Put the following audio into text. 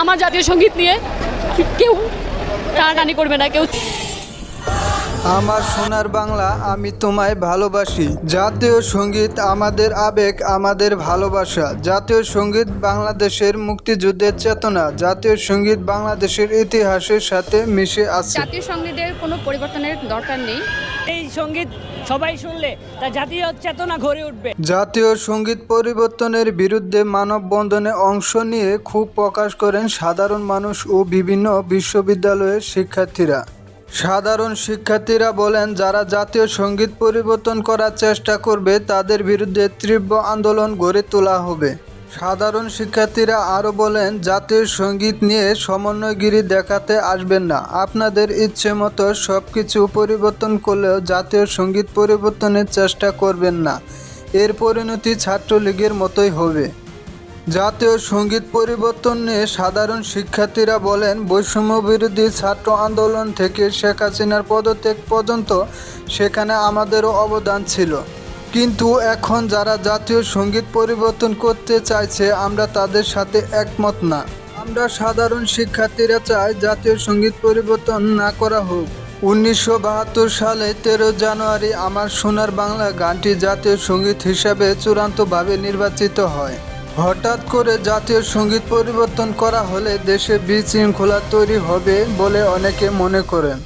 আমার জাতীয় সংগীত নিয়ে কেউ টানাটানি করবে না কেউ আমার সোনার বাংলা আমি তোমায় ভালোবাসি। জাতীয় সংগীত আমাদের আবেগ আমাদের ভালোবাসা। জাতীয় সংগীত বাংলাদেশের মুক্তিযুদ্ধের চেতনা। জাতীয় সংগীত বাংলাদেশের ইতিহাসের সাথে মিশে আছে। জাতীয় সঙ্গীতের কোনো পরিবর্তনের দরকার নেই। এই সংগীত সবাই শুনলে তা জাতীয় চেতনা গড়ে উঠবে। জাতীয় সংগীত পরিবর্তনের বিরুদ্ধে মানববন্ধনে অংশ নিয়ে ক্ষোভ প্রকাশ করেন সাধারণ মানুষ ও বিভিন্ন বিশ্ববিদ্যালয়ের শিক্ষার্থীরা। সাধারণ শিক্ষার্থীরা বলেন, যারা জাতীয় সংগীত পরিবর্তন করার চেষ্টা করবে, তাদের বিরুদ্ধে তীব্র আন্দোলন গড়ে তোলা হবে। সাধারণ শিক্ষার্থীরা আরও বলেন, জাতীয় সংগীত নিয়ে সমন্বয়গিরি দেখাতে আসবেন না। আপনাদের ইচ্ছে মতো সব কিছু পরিবর্তন করলেও জাতীয় সংগীত পরিবর্তনের চেষ্টা করবেন না। এর পরিণতি ছাত্রলীগের মতোই হবে। জাতীয় সংগীত পরিবর্তন নিয়ে সাধারণ শিক্ষার্থীরা বলেন, বৈষম্য বিরোধী ছাত্র আন্দোলন থেকে শেখ হাসিনার পদত্যাগ পর্যন্ত সেখানে আমাদেরও অবদান ছিল। কিন্তু এখন যারা জাতীয় সংগীত পরিবর্তন করতে চাইছে, আমরা তাদের সাথে একমত না। আমরা সাধারণ শিক্ষার্থীরা চাই জাতীয় সংগীত পরিবর্তন না করা হোক। উনিশশো বাহাত্তর সালে তেরো জানুয়ারি আমার সোনার বাংলা গানটি জাতীয় সংগীত হিসাবে চূড়ান্তভাবে নির্বাচিত হয়। হঠাৎ করে জাতীয় সংগীত পরিবর্তন করা হলে দেশে বিশৃঙ্খলা তৈরি হবে বলে অনেকে মনে করেন।